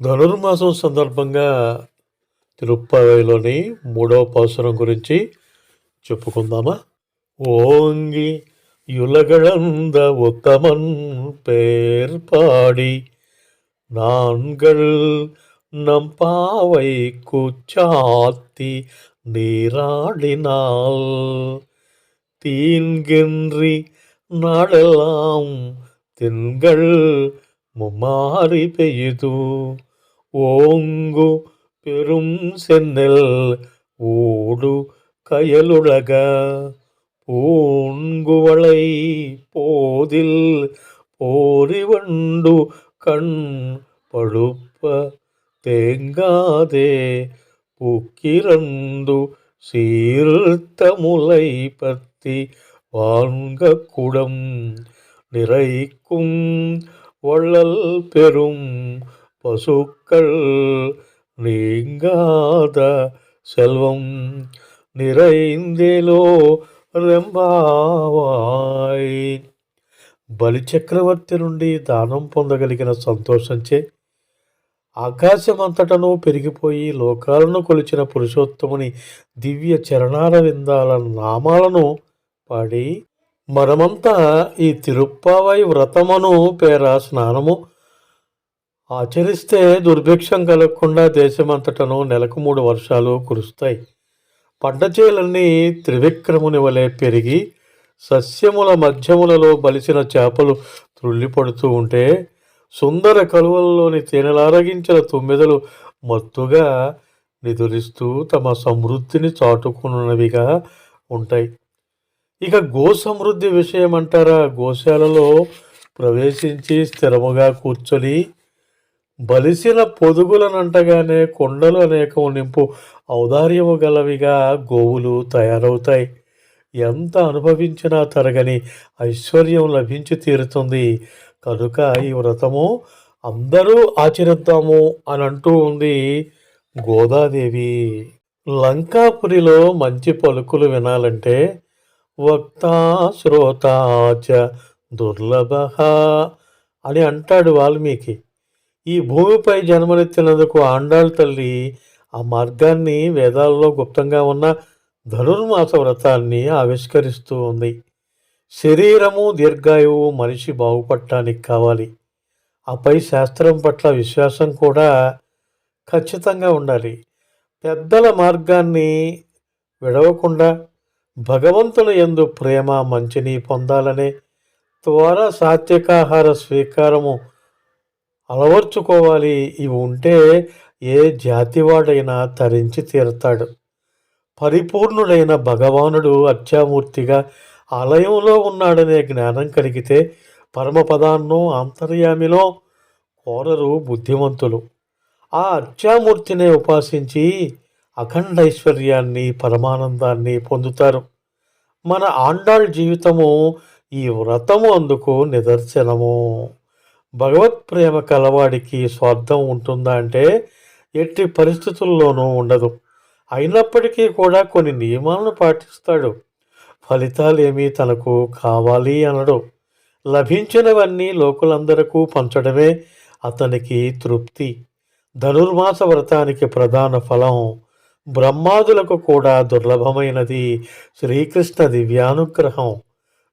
ధనుర్మాసం సందర్భంగా తిరుప్పతిలోని మూడవ పాసురం గురించి చెప్పుకుందామా ఓంగి யுலகளந்த உத்தமன் பேர் பாடி நான்கள் நம் பாவை குச்சாத்தி நீராடினால் தீன்கின்றி நாடெல்லாம் திங்கள் மும்மாறி பெய்து? ஓங்கு பெரும் சென்னல் ஓடு கயலுலக. பூங்குவளை போதில் போரிவண்டு கண் பழுப்ப தேங்காதே. புக்கிரந்து சீர்த்த முலை பத்தி வாங்க குடம் நிறைக்கும் வள்ளல் பெரும் பசுக்கள் நீங்காத செல்வம் நிறைந்தேலோ రెంబావాయ్ బలిచక్రవర్తి నుండి దానం పొందగలిగిన సంతోషంచే ఆకాశమంతటను పెరిగిపోయి లోకాలను కొలిచిన పురుషోత్తముని దివ్య చరణాల విందాల నామాలను పాడి మనమంతా ఈ తిరుప్పావై వ్రతమును పేర స్నానము. ఆచరిస్తే దుర్భిక్షం కలగకుండా దేశమంతటను నెలకు మూడు వర్షాలు కురుస్తాయి. పంట చేలన్నీ త్రివిక్రముని వలె పెరిగి సస్యముల మధ్యములలో బలిసిన చేపలు త్రుళ్ళిపడుతూ ఉంటే సుందర కలువలలోని తేనెలారగించిన తుమ్మెదలు మత్తుగా నిదురిస్తూ తమ సమృద్ధిని చాటుకున్నవిగా ఉంటాయి. ఇక గో సమృద్ధి విషయం అంటారా? గోశాలలో ప్రవేశించి స్థిరముగా కూర్చొని బలిసిన పొదుగులనంటగానే కొండలు అనేకం నింపు ఔదార్యము గలవిగా గోవులు తయారవుతాయి. ఎంత అనుభవించినా తరగని ఐశ్వర్యం లభించి తీరుతుంది. కనుక ఈ వ్రతము అందరూ ఆచరిద్దాము అని అంటూ ఉంది గోదాదేవి. లంకాపురిలో మంచి పలుకులు వినాలంటే వక్త శ్రోతాచ దుర్లభ అని అంటాడు వాల్మీకి. ఈ భూమిపై జన్మనెత్తినందుకు ఆండాళ్ తల్లి ఆ మార్గాన్ని వేదాల్లో గుప్తంగా ఉన్న ధనుర్మాస వ్రతాన్ని ఆవిష్కరిస్తూ ఉంది. శరీరము దీర్ఘాయువు మనిషి బాగుపడటానికి కావాలి. ఆపై శాస్త్రం పట్ల విశ్వాసం కూడా ఖచ్చితంగా ఉండాలి. పెద్దల మార్గాన్ని విడవకుండా భగవంతుని ఎందు ప్రేమ మంచిని పొందాలనే ద్వారా సాత్వికాహార స్వీకారము అలవర్చుకోవాలి. ఇవి ఉంటే ఏ జాతివాడైనా తరించి తీరతాడు. పరిపూర్ణుడైన భగవానుడు అత్యామూర్తిగా ఆలయంలో ఉన్నాడనే జ్ఞానం కలిగితే పరమపదాన్నో ఆంతర్యామిలో కోరరు బుద్ధిమంతులు. ఆ అత్యామూర్తినే ఉపాసించి అఖండ ఐశ్వర్యాన్ని పరమానందాన్ని పొందుతారు. మన ఆండాళ్ జీవితము ఈ వ్రతము అందుకు నిదర్శనము. భగవత్ ప్రేమ కలవాడికి స్వార్థం ఉంటుందా అంటే ఎట్టి పరిస్థితుల్లోనూ ఉండదు. అయినప్పటికీ కూడా కొన్ని నియమాలను పాటిస్తాడు. ఫలితాలేమీ తనకు కావాలి అనడు. లభించినవన్నీ లోకులందరకు పంచడమే అతనికి తృప్తి. ధనుర్మాస వ్రతానికి ప్రధాన ఫలం బ్రహ్మాదులకు కూడా దుర్లభమైనది. శ్రీకృష్ణ దివ్యానుగ్రహం.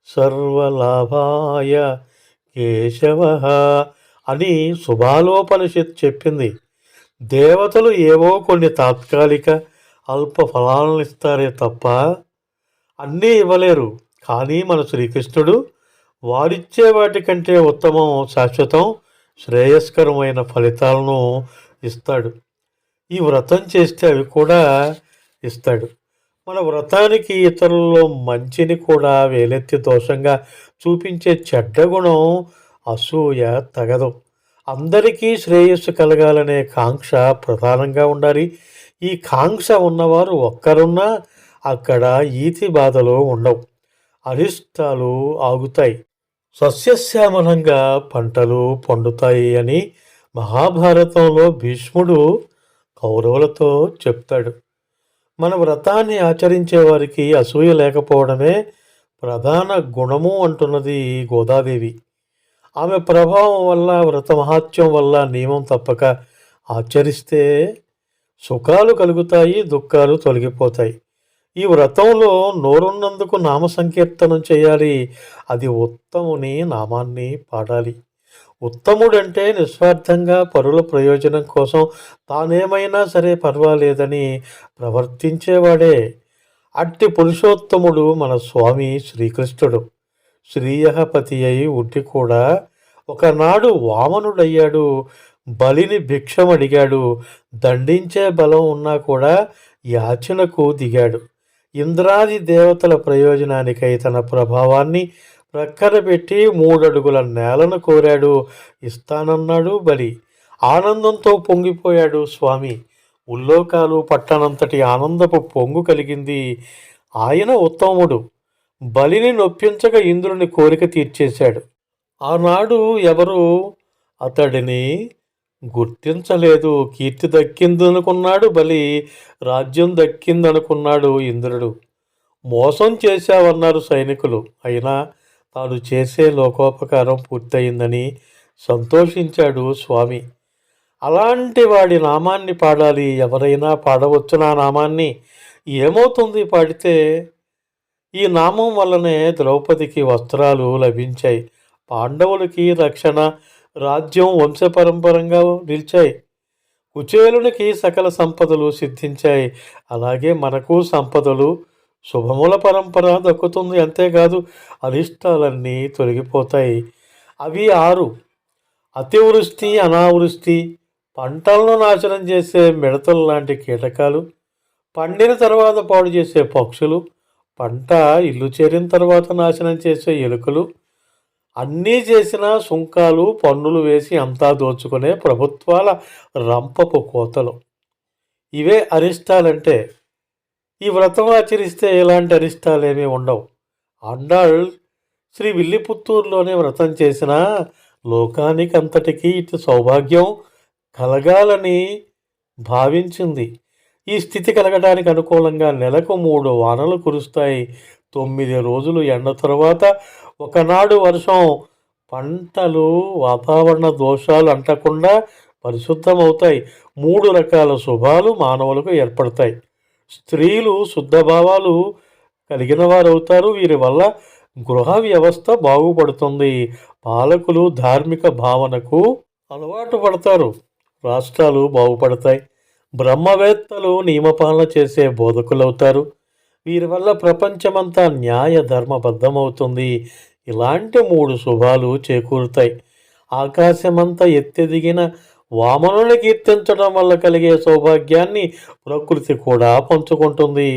సర్వలాభాయ కేశవ అని శుభాలోపనిషత్ చెప్పింది. దేవతలు ఏవో కొన్ని తాత్కాలిక అల్ప ఫలాలను ఇస్తారే తప్ప అన్నీ ఇవ్వలేరు. కానీ మన శ్రీకృష్ణుడు వారిచ్చే వాటికంటే ఉత్తమం శాశ్వతం శ్రేయస్కరమైన ఫలితాలను ఇస్తాడు. ఈ వ్రతం చేస్తే అవి కూడా ఇస్తాడు. మన వ్రతానికి ఇతరుల్లో మంచిని కూడా వేలెత్తి దోషంగా చూపించే చెడ్డ గుణం అసూయ తగదు. అందరికీ శ్రేయస్సు కలగాలనే కాంక్ష ప్రధానంగా ఉండాలి. ఈ కాంక్ష ఉన్నవారు ఒక్కరున్నా అక్కడ ఈతి బాధలు ఉండవు. అరిష్టాలు ఆగుతాయి. సస్యశ్యామలంగా పంటలు పండుతాయి అని మహాభారతంలో భీష్ముడు కౌరవులతో చెప్తాడు. మన వ్రతాన్ని ఆచరించే వారికి అసూయ లేకపోవడమే ప్రధాన గుణము అంటున్నది గోదాదేవి. ఆమె ప్రభావం వల్ల వ్రతమహాత్యం వల్ల నియమం తప్పక. ఆచరిస్తే సుఖాలు కలుగుతాయి దుఃఖాలు తొలగిపోతాయి. ఈ వ్రతంలో నోరున్నందుకు నామ సంకీర్తనం చేయాలి. అది ఉత్తముని నామాన్ని పాడాలి. ఉత్తముడంటే నిస్వార్థంగా పరుల ప్రయోజనం కోసం తానేమైనా సరే పర్వాలేదని ప్రవర్తించేవాడే. అట్టి పురుషోత్తముడు మన స్వామి శ్రీకృష్ణుడు. శ్రీయహపతి అయి ఉండి కూడా ఒకనాడు వామనుడయ్యాడు. బలిని భిక్షమడిగాడు. దండించే బలం ఉన్నా కూడా యాచనకు దిగాడు. ఇంద్రాది దేవతల ప్రయోజనానికై తన ప్రభావాన్ని ప్రక్కన పెట్టి మూడడుగుల నేలను కోరాడు. ఇస్తానన్నాడు బలి. ఆనందంతో పొంగిపోయాడు స్వామి. ఉల్లోకాలు పట్టనంతటి ఆనందపు పొంగు కలిగింది. ఆయన ఉత్తముడు. బలిని నొప్పించక ఇంద్రుని కోరిక తీర్చేశాడు. ఆనాడు ఎవరు? అతడిని గుర్తించలేదు. కీర్తి దక్కిందనుకున్నాడు బలి. రాజ్యం దక్కిందనుకున్నాడు ఇంద్రుడు. మోసం చేశావన్నారు సైనికులు. అయినా తాను చేసే లోకోపకారం పూర్తయిందని సంతోషించాడు స్వామి. అలాంటి వాడి నామాన్ని పాడాలి. ఎవరైనా పాడవచ్చు నా నామాన్ని. ఏమవుతుంది పాడితే? ఈ నామం వల్లనే ద్రౌపదికి వస్త్రాలు లభించాయి. పాండవులకి రక్షణ రాజ్యం వంశపరంపరంగా నిలిచాయి. కుచేలునికి సకల సంపదలు సిద్ధించాయి. అలాగే మనకు సంపదలు శుభముల పరంపర దక్కుతుంది అంతేకాదు అరిష్టాలన్నీ తొలగిపోతాయి. అవి ఆరు. అతివృష్టి అనావృష్టి పంటలను నాశనం చేసే మిడతలు లాంటి కీటకాలు పండిన తర్వాత పాడు చేసే పక్షులు పంట ఇల్లు చేరిన తర్వాత నాశనం చేసే ఎలుకలు అన్నీ చేసిన సుంకాలు పన్నులు వేసి అంతా దోచుకునే ప్రభుత్వాల రంపపు కోతలు. ఇవే అరిష్టాలంటే ఈ వ్రతం ఆచరిస్తే ఎలాంటి అరిష్టాలేమీ ఉండవు. అండాళ్ శ్రీ విల్లిపుత్తూరులోనే వ్రతం చేసిన లోకానికంతటికీ ఇటు సౌభాగ్యం కలగాలని భావించింది. ఈ స్థితి కలగడానికి అనుకూలంగా నెలకు మూడు వానలు కురుస్తాయి. తొమ్మిది రోజులు ఎండ తరువాత ఒకనాడు వర్షం పంటలు వాతావరణ దోషాలు అంటకుండా పరిశుద్ధమవుతాయి. మూడు రకాల శుభాలు మానవులకు ఏర్పడతాయి. స్త్రీలు శుద్ధ భావాలు కలిగిన వారు అవుతారు వీరి వల్ల గృహ వ్యవస్థ బాగుపడుతుంది. పాలకులు ధార్మిక భావనకు అలవాటు పడతారు. రాష్ట్రాలు బాగుపడతాయి. బ్రహ్మవేత్తలు నియమపాలన చేసే బోధకులవుతారు. వీరి వల్ల ప్రపంచమంతా న్యాయ ధర్మబద్ధమవుతుంది. ఇలాంటి మూడు శుభాలు చేకూరుతాయి. ఆకాశమంతా ఎత్తెదిగిన వామనుని కీర్తించడం వల్ల కలిగే సౌభాగ్యాన్ని ప్రకృతి కూడా పంచుకుంటుంది.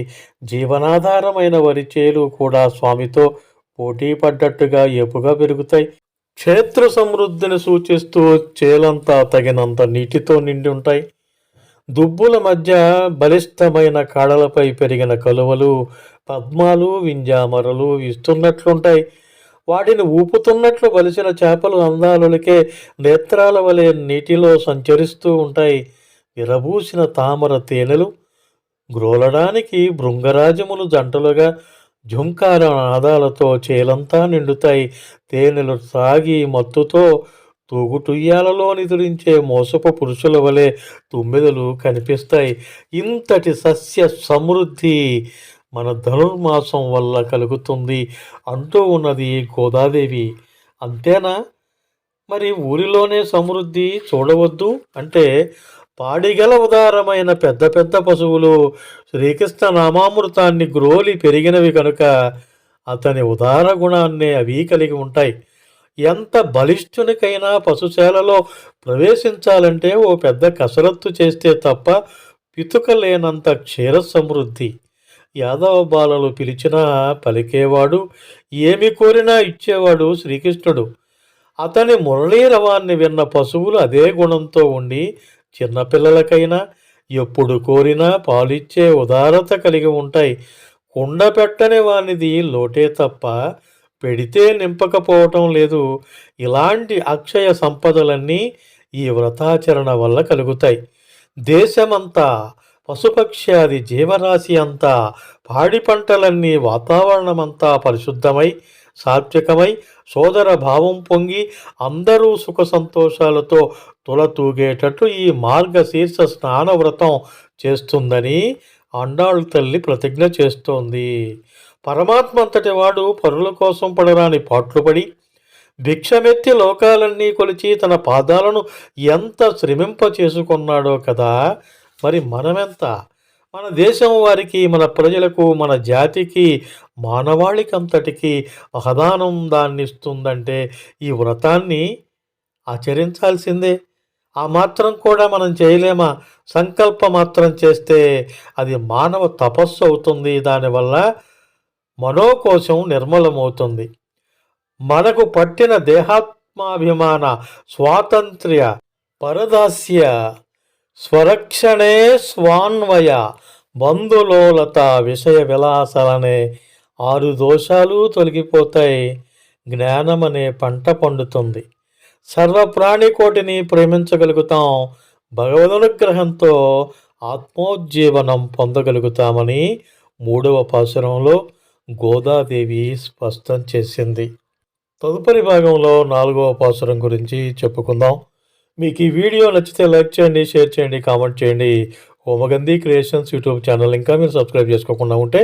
జీవనాధారమైన వరి చేలు కూడా స్వామితో పోటీ పడ్డట్టుగా ఏపుగా పెరుగుతాయి. క్షేత్ర సమృద్ధిని సూచిస్తూ చేలంతా తగినంత నీటితో నిండి ఉంటాయి. దుబ్బుల మధ్య బలిష్టమైన కాడలపై పెరిగిన కలువలు పద్మాలు వింజామరలు ఇస్తున్నట్లుంటాయి వాటిని ఊపుతున్నట్లు కలిసిన చేపలు అందాలకే నేత్రాల వలె నీటిలో సంచరిస్తూ ఉంటాయి. విరబూసిన తామర తేనెలు గ్రోలడానికి భృంగరాజములు జంటలుగా ఝుంకార నాదాలతో చేలంతా నిండుతాయి. తేనెలు త్రాగి మత్తుతో తూగుటుయ్యాలలో నిద్రించే మోసపు పురుషుల వలె తుమ్మెదలు కనిపిస్తాయి. ఇంతటి సస్య సమృద్ధి మన ధనుర్మాసం వల్ల కలుగుతుంది అంటూ ఉన్నది గోదాదేవి. అంతేనా? మరి ఊరిలోనే సమృద్ధి చూడవద్దు అంటే పాడిగల ఉదారమైన పెద్ద పెద్ద పశువులు శ్రీకృష్ణ నామామృతాన్ని గ్రోలి పెరిగినవి కనుక అతని ఉదార గుణాన్నే అవి కలిగి ఉంటాయి. ఎంత బలిష్ఠునికైనా పశుశాలలో ప్రవేశించాలంటే ఓ పెద్ద కసరత్తు చేస్తే తప్ప పితుకలేనంత క్షీర సమృద్ధి. యాదవ బాలలు పిలిచినా పలికేవాడు ఏమి కోరినా ఇచ్చేవాడు శ్రీకృష్ణుడు. అతని మురళీరవాన్ని విన్న పశువులు అదే గుణంతో ఉండి చిన్నపిల్లలకైనా ఎప్పుడు కోరినా పాలిచ్చే ఉదారత కలిగి ఉంటాయి. కుండ పెట్టని వానిది లోటే తప్ప పెడితే నింపకపోవటం లేదు. ఇలాంటి అక్షయ సంపదలన్నీ ఈ వ్రతాచరణ వల్ల కలుగుతాయి. దేశమంతా పశుపక్ష్యాది జీవరాశి అంతా పాడి పంటలన్నీ వాతావరణమంతా పరిశుద్ధమై సాత్వికమై సోదర భావం పొంగి అందరూ సుఖ సంతోషాలతో తులతూగేటట్టు ఈ మార్గశీర్ష స్నాన వ్రతం చేస్తుందని అండాళ్ తల్లి ప్రతిజ్ఞ చేస్తోంది. పరమాత్మ అంతటి వాడు పరుల కోసం పడరాని పాట్లు పడి భిక్షమెత్తి లోకాలన్నీ కొలిచి తన పాదాలను ఎంత శ్రమింప చేసుకున్నాడో కదా మరి మనమెంత? మన దేశం వారికి మన ప్రజలకు మన జాతికి మానవాళికంతటికి మహదానందాన్ని ఇస్తుందంటే ఈ వ్రతాన్ని ఆచరించాల్సిందే. ఆ మాత్రం కూడా మనం చేయలేమా? సంకల్ప మాత్రం చేస్తే అది మానవ తపస్సు అవుతుంది. దానివల్ల మనోకోశం నిర్మలమవుతుంది. మనకు పట్టిన దేహాత్మాభిమాన స్వాతంత్ర్య పరదాస్య స్వరక్షణే స్వాన్వయ బంధులోలత విషయ విలాసాలనే ఆరు దోషాలు తొలగిపోతాయి. జ్ఞానం అనే పంట పండుతుంది. సర్వప్రాణికోటిని ప్రేమించగలుగుతాం. భగవదనుగ్రహంతో ఆత్మోజ్జీవనం పొందగలుగుతామని మూడవ పాసురంలో గోదాదేవి స్పష్టం చేసింది. తదుపరి భాగంలో నాలుగవ పాశురం గురించి చెప్పుకుందాం. మీకు ఈ వీడియో నచ్చితే లైక్ చేయండి షేర్ చేయండి కామెంట్ చేయండి. హోమగంధి క్రియేషన్స్ యూట్యూబ్ ఛానల్ ఇంకా మీరు సబ్స్క్రైబ్ చేసుకోకుండా ఉంటే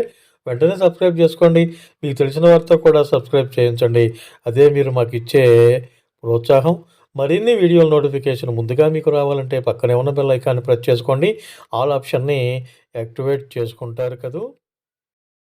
వెంటనే సబ్స్క్రైబ్ చేసుకోండి. మీకు తెలిసిన వారితో కూడా సబ్స్క్రైబ్ చేయించండి. అదే మీరు మాకు ఇచ్చే ప్రోత్సాహం. మరిన్ని వీడియోల నోటిఫికేషన్ ముందుగా మీకు రావాలంటే పక్కనే ఉన్న బెల్ ఐకాన్ని ప్రెస్ చేసుకోండి. ఆల్ ఆప్షన్ని యాక్టివేట్ చేసుకుంటారు కదూ.